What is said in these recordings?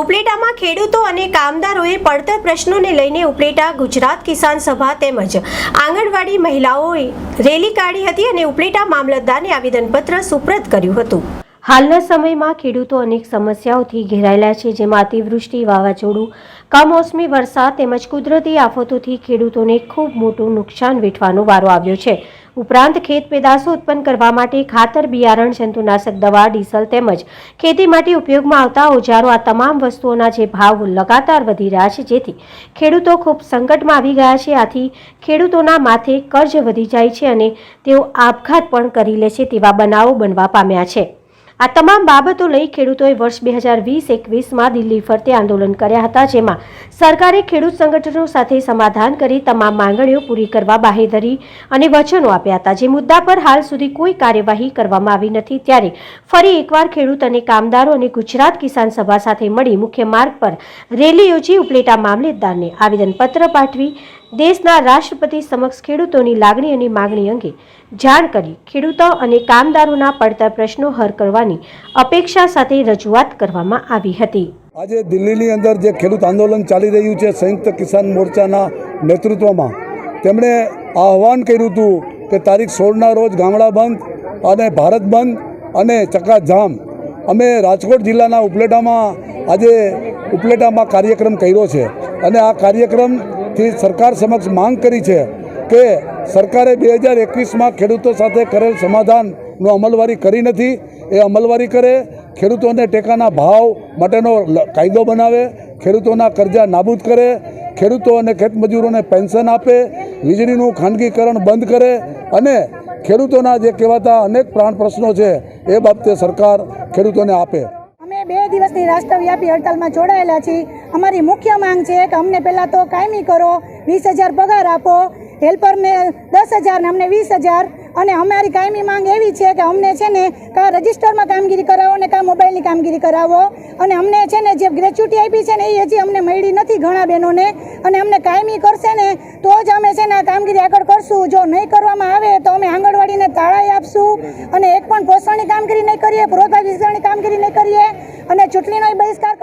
ઉપલેટામાં ખેડૂતો અને કામદારોએ પડતર પ્રશ્નોને લઈને ઉપલેટા ગુજરાત કિસાન સભા તેમજ આંગણવાડી મહિલાઓએ રેલી કાઢી હતી અને ઉપલેટા મામલતદારને આવેદનપત્ર સુપ્રત કર્યું હતું. હાલના સમયમાં ખેડૂતો અનેક સમસ્યાઓથી ઘેરાયેલા છે, જેમાં અતિવૃષ્ટિ, વાવાઝોડું, કમોસમી વરસાદ તેમજ કુદરતી આફતોથી ખેડૂતોને ખૂબ મોટું નુકસાન વેઠવાનો વારો આવ્યો છે. ઉપરાંત ખેત પેદાશો ઉત્પન્ન કરવા માટે ખાતર, બિયારણ, જંતુનાશક દવા, ડીઝલ તેમજ ખેતી માટે ઉપયોગમાં આવતા ઓજારો, આ તમામ વસ્તુઓના જે ભાવ લગાતાર વધી રહ્યા છે, જેથી ખેડૂતો ખૂબ સંકટમાં આવી ગયા છે. આથી ખેડૂતોના માથે કર્જ વધી જાય છે અને તેઓ આપઘાત પણ કરી લે છે તેવા બનાવો બનવા પામ્યા છે. આ તમામ બાબતો લઈ ખેડૂતોએ વર્ષ બે હજાર વીસ એકવીસમાં દિલ્હી ફરતે આંદોલન કર્યા હતા, જેમાં સરકારે ખેડૂત સંગઠનો સાથે સમાધાન કરી તમામ માંગણીઓ પૂરી કરવા બાહેધરી અને વચનો આપ્યા હતા. જે મુદ્દા પર હાલ સુધી કોઈ કાર્યવાહી કરવામાં આવી નથી, ત્યારે ફરી એકવાર ખેડૂત અને કામદારો અને ગુજરાત કિસાન સભા સાથે મળી મુખ્ય માર્ગ પર રેલી યોજી ઉપલેટા મામલેદારને આવેદનપત્ર પાઠવી દેશના રાષ્ટ્રપતિ સમક્ષ ખેડૂતોની લાગણી અને માગણી અંગે જાણ કરી ખેડૂતો અને કામદારોના પડતર પ્રશ્નો હર કરવાની અપેક્ષા સાથે રજૂઆત કરવામાં આવી હતી. આજે દિલ્હીની અંદર જે ખેડૂત આંદોલન ચાલી રહ્યું છે સંયુક્ત કિસાન મોરચાના નેતૃત્વમાં, તેમણે આહવાન કર્યું હતું કે તારીખ સોળના રોજ ગામડા બંધ અને ભારત બંધ અને ચક્કાજામ. અમે રાજકોટ જિલ્લાના ઉપલેટામાં આજે ઉપલેટામાં કાર્યક્રમ કર્યો છે અને આ કાર્યક્રમથી સરકાર સમક્ષ માંગ કરી છે કે સરકારે બે હજાર એકવીસમાં ખેડૂતો સાથે કરેલ સમાધાનનો અમલવારી કરી નથી. એ અમલવારી કરે, ખેડૂતોને ટેકાના ભાવ માટેનો કાયદો બનાવે, ખેડૂતોના કરજા નાબૂદ કરે, ખેડૂતો અને ખેતમજૂરોને પેન્શન આપે, વીજળીનું ખાનગીકરણ બંધ કરે અને ખેડૂતોના જે કહેવાતા અનેક પ્રાણ પ્રશ્નો છે એ બાબતે સરકાર ખેડૂતોને આપે. બે દિવસની રાષ્ટ્રવ્યાપી હડતાલમાં જોડાયેલા છીએ અમારી મુખ્ય માંગ છે કે અમને પહેલાં તો કાયમી કરો, વીસ હજાર પગાર આપો, હેલ્પરને દસ હજાર ને અમને વીસ હજાર. અને અમારી કાયમી માંગ એવી છે કે અમને છે ને કાં રજિસ્ટરમાં કામગીરી કરાવો ને કાં મોબાઈલની કામગીરી કરાવો. અને અમને છે ને જે ગ્રેચ્યુટી આપી છે ને એ હજી અમને મળી નથી ઘણા બહેનોને. અને અમને કાયમી કરશે ને તો જ અમે છે ને આ કામગીરી આગળ કરશું. જો નહીં કરવામાં આવે તો અમે આંગણવાડીને તાળાઈ આપશું. અને એક પણ પોષણની કામગીરી નહીં કરીએ વિતરણની કામગીરી નહીં કરીએ. ચૂંટણીનો બહિષ્કાર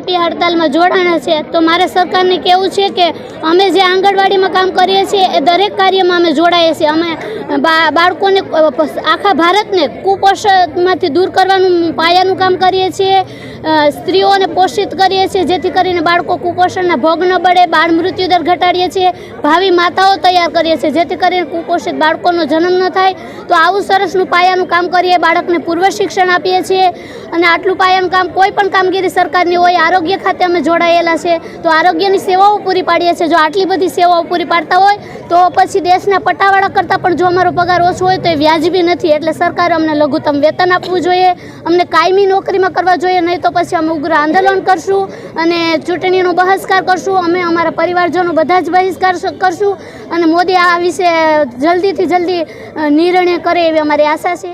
કરશું હડતાલમાં જોડાણા છે. તો મારે સરકારને કહેવું છે કે અમે જે આંગણવાડીમાં કામ કરીએ છીએ, એ દરેક કાર્યમાં અમે જોડાઈએ છીએ. અમે બાળકોને આખા ભારતને કુપોષણમાંથી દૂર કરવાનું પાયાનું કામ કરીએ છીએ. સ્ત્રીઓને પોષિત કરીએ છીએ, જેથી કરીને બાળકો કુપોષણના ભોગ ન બળે બાળ મૃત્યુદર ઘટાડીએ છીએ. ભાવિ માતાઓ તૈયાર કરીએ છીએ, જેથી કરીને કુપોષિત બાળકોનો જન્મ ન થાય. તો આવું સરસનું પાયાનું કામ કરીએ, બાળકને પૂર્વ શિક્ષણ આપીએ છીએ. અને આટલું પાયાનું કામ કોઈ પણ કામગીરી સરકારની હોય આરોગ્ય ખાતે અમે જોડાયેલા છે. તો આરોગ્યની સેવાઓ પૂરી પાડીએ છીએ. જો આટલી બધી સેવાઓ પૂરી પાડતા હોય, તો પછી દેશના પટાવાળા કરતાં પણ જો અમારો પગાર ઓછો હોય, તો એ વ્યાજબી નથી. એટલે સરકારે અમને લઘુત્તમ વેતન આપવું જોઈએ. અમને કાયમી નોકરીમાં કરવા જોઈએ, નહીં તો પછી અમે ઉગ્ર આંદોલન કરશું અને ચૂંટણીનો બહિષ્કાર કરશું. અમે અમારા પરિવારજનો બધા જ બહિષ્કાર કરશું અને મોદી આ વિશે જલ્દીથી જલ્દી નિર્ણય કરે એવી અમારી આશા છે.